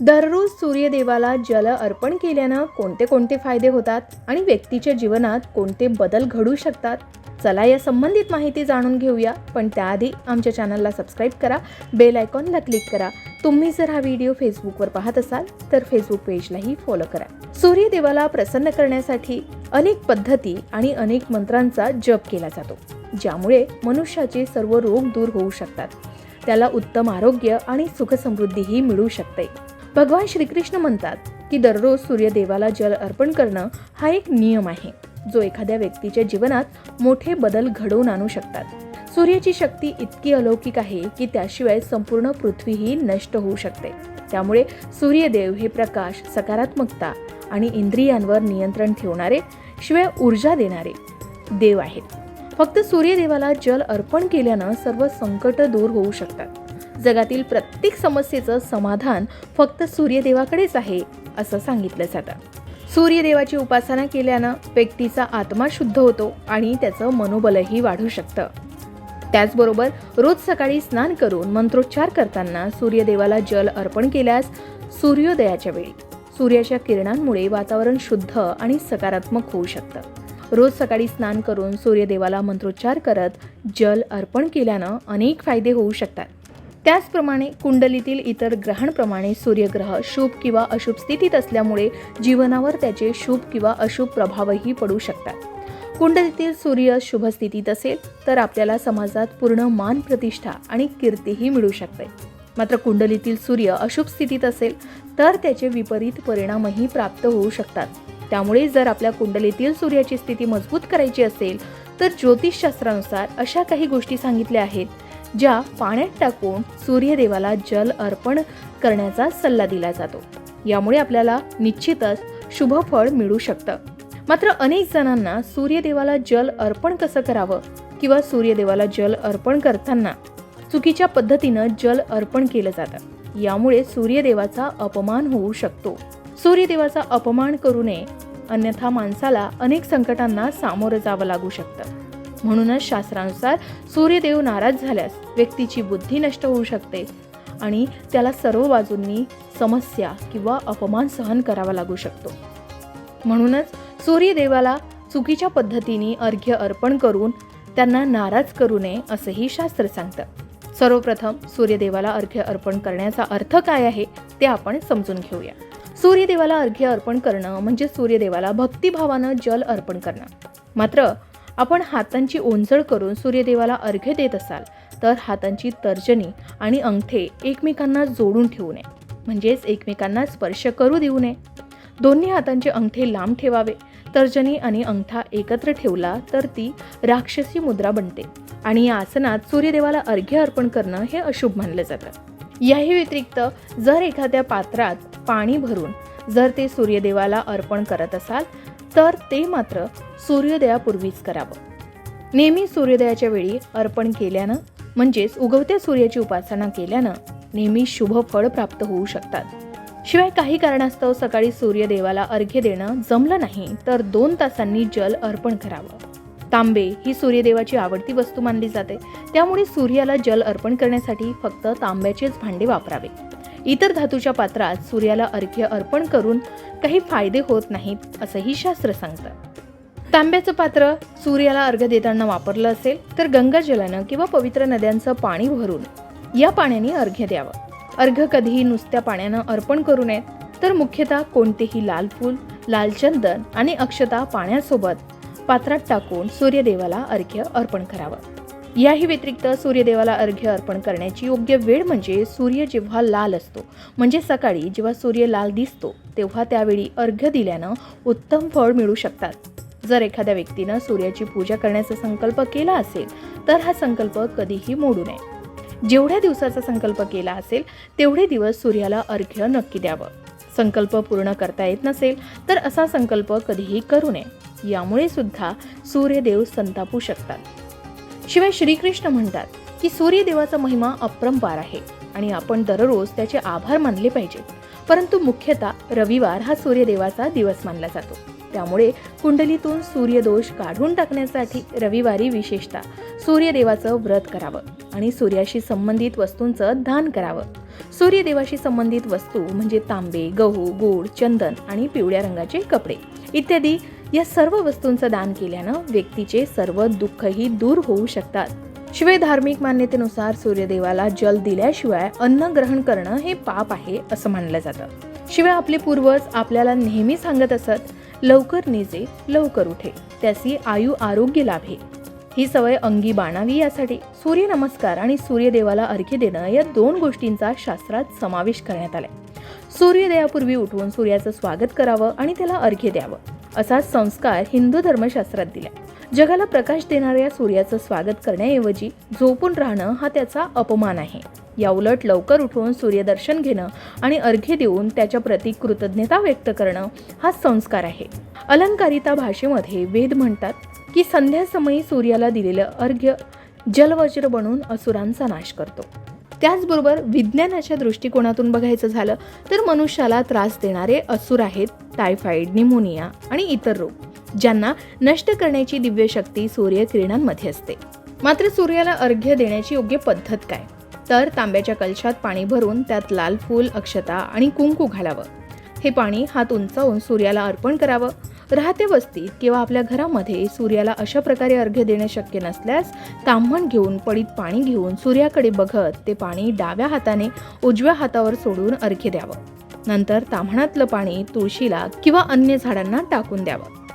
दररोज सूर्यदेवाला जल अर्पण केल्यानं कोणते कोणते फायदे होतात आणि व्यक्तीच्या जीवनात कोणते बदल घडू शकतात? चला या संबंधित माहिती जाणून घेऊया. पण त्याआधी आमच्या चॅनलला सबस्क्राईब करा बेल आयकॉनला क्लिक करा. तुम्ही जर हा व्हिडिओ फेसबुकवर पाहत असाल तर फेसबुक पेजलाही फॉलो करा. सूर्यदेवाला प्रसन्न करण्यासाठी अनेक पद्धती आणि अनेक मंत्रांचा जप केला जातो ज्यामुळे मनुष्याचे सर्व रोग दूर होऊ शकतात. त्याला उत्तम आरोग्य आणि सुखसमृद्धीही मिळू शकते. भगवान श्रीकृष्ण म्हणतात की दररोज सूर्यदेवाला जल अर्पण करणं हा एक नियम आहे. जो एखाद्या व्यक्तीच्या जीवनात मोठे बदल घडवून आणू शकतात. सूर्याची शक्ती इतकी अलौकिक आहे की त्याशिवाय संपूर्ण पृथ्वीही नष्ट होऊ शकते. त्यामुळे सूर्यदेव हे प्रकाश सकारात्मकता आणि इंद्रियांवर नियंत्रण ठेवणारे शिवाय ऊर्जा देणारे देव आहेत. फक्त सूर्यदेवाला जल अर्पण केल्यानं सर्व संकट दूर होऊ शकतात. जगातील प्रत्येक समस्येचं समाधान फक्त सूर्यदेवाकडेच आहे असं सांगितलं जातं सूर्यदेवाची उपासना केल्यानं व्यक्तीचा आत्मा शुद्ध होतो आणि त्याचं मनोबलही वाढू शकतं. त्याचबरोबर रोज सकाळी स्नान करून मंत्रोच्चार करताना सूर्यदेवाला जल अर्पण केल्यास सूर्योदयाच्या वेळी. सूर्याच्या किरणांमुळे वातावरण शुद्ध आणि सकारात्मक होऊ शकतं. रोज सकाळी स्नान करून सूर्यदेवाला मंत्रोच्चार करत जल अर्पण केल्यानं अनेक फायदे होऊ शकतात. त्याचप्रमाणे कुंडलीतील इतर ग्रहांप्रमाणे सूर्यग्रह शुभ किंवा अशुभ स्थितीत असल्यामुळे जीवनावर त्याचे शुभ किंवा अशुभ प्रभावही पडू शकतात. कुंडलीतील सूर्य शुभ स्थितीत असेल तर आपल्याला समाजात पूर्ण मान प्रतिष्ठा आणि कीर्तीही मिळू शकते. मात्र कुंडलीतील सूर्य अशुभ स्थितीत असेल तर त्याचे विपरीत परिणामही प्राप्त होऊ शकतात. त्यामुळे जर आपल्या कुंडलीतील सूर्याची स्थिती मजबूत करायची असेल तर ज्योतिषशास्त्रानुसार अशा काही गोष्टी सांगितल्या आहेत ज्या पाण्यात टाकून सूर्यदेवाला जल अर्पण करण्याचा सल्ला दिला जातो. यामुळे आपल्याला निश्चितच शुभ फळ मिळू शकतं. मात्र अनेक जणांना सूर्यदेवाला जल अर्पण कसं करावं किंवा सूर्यदेवाला जल अर्पण करताना चुकीच्या पद्धतीनं जल अर्पण केलं जातं यामुळे सूर्यदेवाचा अपमान होऊ शकतो. सूर्यदेवाचा अपमान करू नये अन्यथा माणसाला अनेक संकटांना सामोरं जावं लागू शकतं. म्हणूनच शास्त्रानुसार सूर्यदेव नाराज झाल्यास व्यक्तीची बुद्धी नष्ट होऊ शकते आणि त्याला सर्व बाजूंनी समस्या किंवा अपमान सहन करावा लागू शकतो. म्हणूनच सूर्यदेवाला चुकीच्या पद्धतीने अर्घ्य अर्पण करून त्यांना नाराज करू नये असंही शास्त्र सांगतं. सर्वप्रथम सूर्यदेवाला अर्घ्य अर्पण करण्याचा अर्थ काय आहे ते आपण समजून घेऊया. सूर्यदेवाला अर्घ्य अर्पण करणं म्हणजे सूर्यदेवाला भक्तिभावानं जल अर्पण करणं. मात्र आपण हातांची ओंजळ करून सूर्यदेवाला अर्घ्य देत असाल तर हातांची तर्जनी आणि अंगठे एकमेकांना जोडून ठेवू नये. म्हणजेच एकमेकांना स्पर्श करू देऊ नये. दोन्ही हातांचे अंगठे लांब ठेवावे. तर्जनी आणि अंगठा एकत्र ठेवला तर ती राक्षसी मुद्रा बनते आणि या आसनात सूर्यदेवाला अर्घ्य अर्पण करणं हे अशुभ मानलं जातं. याही व्यतिरिक्त जर एखाद्या पात्रात पाणी भरून जर ते सूर्यदेवाला अर्पण करत असाल तर ते मात्र सूर्योदयापूर्वीच करावं. नेहमी सूर्योदयाच्या वेळी अर्पण केल्यानं म्हणजेच उगवत्या सूर्याची उपासना केल्यानं नेहमी शुभ फळ प्राप्त होऊ शकतात. शिवाय काही कारणास्तव सकाळी सूर्यदेवाला अर्घ्य देणं जमलं नाही तर दोन तासांनी जल अर्पण करावं. तांबे ही सूर्यदेवाची आवडती वस्तू मानली जाते. त्यामुळे सूर्याला जल अर्पण करण्यासाठी फक्त तांब्याचेच भांडे वापरावे. इतर धातूच्या पात्रात सूर्याला अर्घ्य अर्पण करून काही फायदे होत नाहीत असंही शास्त्र सांगतं. तांब्याचं पात्र सूर्याला अर्घ्य देताना वापरलं असेल तर गंगाजलानं किंवा पवित्र नद्यांचं पाणी भरून या पाण्याने अर्घ्य द्यावं. अर्घ्य कधीही नुसत्या पाण्यानं अर्पण करू नयेत तर मुख्यतः कोणतेही लाल फूल लाल चंदन आणि अक्षता पाण्यासोबत पात्रात टाकून सूर्यदेवाला अर्घ्य अर्पण करावं. याही व्यतिरिक्त सूर्यदेवाला अर्घ्य अर्पण करण्याची योग्य वेळ म्हणजे सूर्य जेव्हा लाल असतो म्हणजे सकाळी जेव्हा सूर्य लाल दिसतो तेव्हा त्यावेळी अर्घ्य दिल्यानं उत्तम फळ मिळू शकतात. जर एखाद्या व्यक्तीनं सूर्याची पूजा करण्याचा संकल्प केला असेल तर हा संकल्प कधीही मोडू नये. जेवढ्या दिवसाचा संकल्प केला असेल तेवढे दिवस सूर्याला अर्घ्य नक्की द्यावं. संकल्प पूर्ण करता येत नसेल तर असा संकल्प कधीही करू नये. यामुळे सुद्धा सूर्यदेव संतापू शकतात. शिवाय श्रीकृष्ण म्हणतात की सूर्यदेवाचा महिमा अप्रंपार आहे आणि आपण दररोज त्याचे आभार मानले पाहिजेत. परंतु मुख्यतः रविवार हा सूर्यदेवाचा दिवस मानला जातो. त्यामुळे कुंडलीतून सूर्यदोष काढून टाकण्यासाठी रविवारी विशेषतः सूर्यदेवाचं व्रत करावं आणि सूर्याशी संबंधित वस्तूंचं दान करावं. सूर्यदेवाशी संबंधित वस्तू म्हणजे तांबे गहू गूळ चंदन आणि पिवळ्या रंगाचे कपडे इत्यादी या सर्व वस्तूंचं दान केल्यानं व्यक्तीचे सर्व दुःखही दूर होऊ शकतात. शिवाय धार्मिक मान्यतेनुसार सूर्यदेवाला जल दिल्याशिवाय अन्न ग्रहण करणं हे पाप आहे असं मानलं जातं. शिवाय आपले पूर्वज आपल्याला नेहमी सांगत असत लवकर निजे लवकर उठे. त्याची आयु आरोग्य लाभे. ही सवय अंगी बाणावी यासाठी सूर्यनमस्कार आणि सूर्यदेवाला अर्घ्य देणं या दोन गोष्टींचा शास्त्रात समावेश करण्यात आलाय. सूर्योदयापूर्वी उठवून सूर्याचं स्वागत करावं आणि त्याला अर्घ्य द्यावं असा संस्कार हिंदू धर्मशास्त्रात दिला जगाला प्रकाश देणाऱ्या सूर्याचं स्वागत करण्याऐवजी झोपून राहणं हा त्याचा अपमान आहे. या उलट लवकर उठून सूर्यदर्शन घेणं आणि अर्घ्य देऊन त्याच्या प्रती कृतज्ञता व्यक्त करणं हा संस्कार आहे. अलंकारिता भाषेमध्ये वेद म्हणतात की संध्यासमयी सूर्याला दिलेलं अर्घ्य जलवज्र बनून असुरांचा नाश करतो. त्याचबरोबर विज्ञानाच्या दृष्टिकोनातून बघायचं झालं तर मनुष्याला त्रास देणारे असुर आहेत टायफॉइड निमोनिया आणि इतर रोग ज्यांना नष्ट करण्याची दिव्य शक्ती सूर्यकिरणांमध्ये असते. मात्र सूर्याला अर्घ्य देण्याची योग्य पद्धत काय? तर तांब्याच्या कलशात पाणी भरून त्यात लाल फूल अक्षता आणि कुंकू घालावं. हे पाणी हात उंचावून सूर्याला अर्पण करावं. राहत्या वस्तीत किंवा आपल्या घरामध्ये सूर्याला अशा प्रकारे अर्घ्य देणं शक्य नसल्यास ताम्हण घेऊन पडीत पाणी घेऊन सूर्याकडे बघत ते पाणी डाव्या हाताने उजव्या हातावर सोडून अर्घ्य द्यावं. नंतर ताम्हणातलं पाणी तुळशीला किंवा अन्य झाडांना टाकून द्यावं.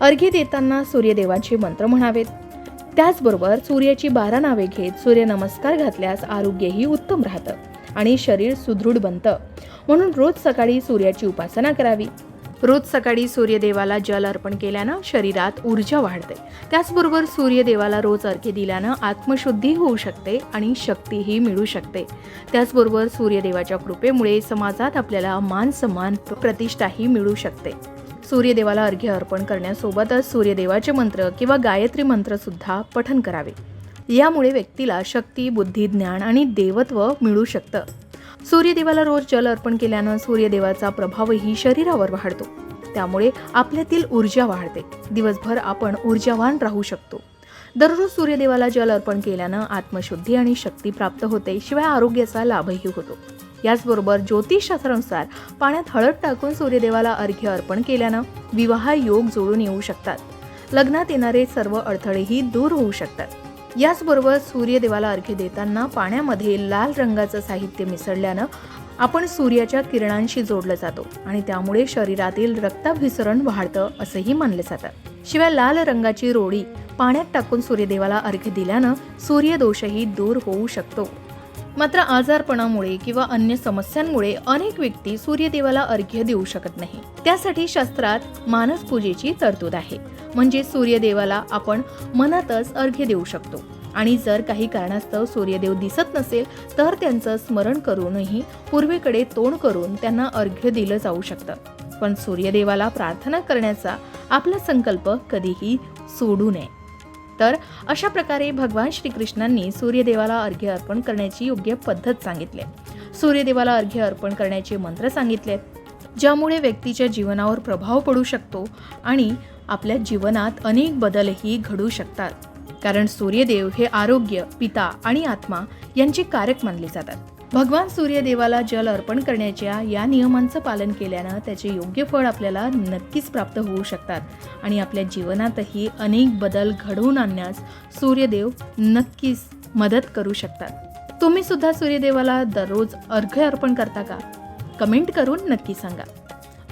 अर्घ्य देताना सूर्यदेवाचे मंत्र म्हणावेत त्याचबरोबर सूर्याची बारा नावे घेत सूर्यनमस्कार घातल्यास आरोग्यही उत्तम राहतं आणि शरीर सुदृढ बनतं. म्हणून रोज सकाळी सूर्याची उपासना करावी. रोज सकाळी सूर्यदेवाला जल अर्पण केल्यानं शरीरात ऊर्जा वाढते. त्याचबरोबर सूर्यदेवाला रोज अर्घ्य दिल्यानं आत्मशुद्धी होऊ शकते आणि शक्तीही मिळू शकते. त्याचबरोबर सूर्यदेवाच्या कृपेमुळे समाजात आपल्याला मान सन्मान प्रतिष्ठाही मिळू शकते. सूर्यदेवाला अर्घ्य अर्पण करण्यासोबतच सूर्यदेवाचे मंत्र किंवा गायत्री मंत्रसुद्धा पठन करावे. यामुळे व्यक्तीला शक्ती बुद्धी ज्ञान आणि देवत्व मिळू शकतं. सूर्यदेवाला रोज जल अर्पण केल्यानं सूर्यदेवाचा प्रभावही शरीरावर वाढतो. त्यामुळे आपल्यातील ऊर्जा वाढते. दिवसभर आपण ऊर्जावान राहू शकतो. दररोज सूर्यदेवाला जल अर्पण केल्यानं आत्मशुद्धी आणि शक्ती प्राप्त होते. शिवाय आरोग्याचा लाभही होतो. याचबरोबर ज्योतिषशास्त्रानुसार पाण्यात हळद टाकून सूर्यदेवाला अर्घ्य अर्पण केल्यानं विवाह योग जोडून येऊ शकतात. लग्नात येणारे सर्व अडथळेही दूर होऊ शकतात. याचबरोबर सूर्यदेवाला अर्घ्य देताना पाण्यामध्ये लाल रंगाचं साहित्य मिसळल्यानं आपण सूर्याच्या किरणांशी जोडलं जातो आणि त्यामुळे शरीरातील रक्ताभिसरण वाढतं असंही मानले जातं. शिवाय लाल रंगाची रोळी पाण्यात टाकून सूर्यदेवाला अर्घ्य दिल्यानं सूर्यदोषही दूर होऊ शकतो. मात्र आजारपणामुळे किंवा अन्य समस्यांमुळे अनेक व्यक्ती सूर्यदेवाला अर्घ्य देऊ शकत नाही. त्यासाठी शास्त्रात मानस पूजेची तरतूद आहे. म्हणजे सूर्यदेवाला आपण मनातच अर्घ्य देऊ शकतो. आणि जर काही कारणास्तव सूर्यदेव दिसत नसेल तर त्यांचं स्मरण करूनही पूर्वेकडे तोंड करून त्यांना अर्घ्य दिलं जाऊ शकतं. पण सूर्यदेवाला प्रार्थना करण्याचा आपला संकल्प कधीही सोडू नये. तर अशा प्रकारे भगवान श्रीकृष्णांनी सूर्यदेवाला अर्घ्य अर्पण करण्याची योग्य पद्धत सांगितली. सूर्यदेवाला अर्घ्य अर्पण करण्याचे मंत्र सांगितले. ज्यामुळे व्यक्तीच्या जीवनावर प्रभाव पडू शकतो आणि आपल्या जीवनात अनेक बदलही घडू शकतात. कारण सूर्यदेव हे आरोग्य पिता आणि आत्मा यांचे कारक मानले जातात. भगवान सूर्यदेवाला जल अर्पण करण्याच्या या नियमांचं पालन केल्यानं त्याचे योग्य फळ आपल्याला नक्कीच प्राप्त होऊ शकतात. आणि आपल्या जीवनातही अनेक बदल घडवून आणण्यास सूर्यदेव नक्कीच मदत करू शकतात. तुम्ही सुद्धा सूर्यदेवाला दररोज अर्घ्य अर्पण करता का? कमेंट करून नक्की सांगा.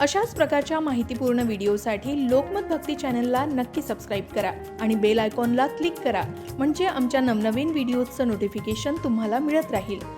अशाच प्रकारच्या माहितीपूर्ण व्हिडिओसाठी लोकमत भक्ती चॅनलला नक्की सबस्क्राईब करा आणि बेल आयकॉनला क्लिक करा. म्हणजे आमच्या नवनवीन व्हिडिओजचं नोटिफिकेशन तुम्हाला मिळत राहील.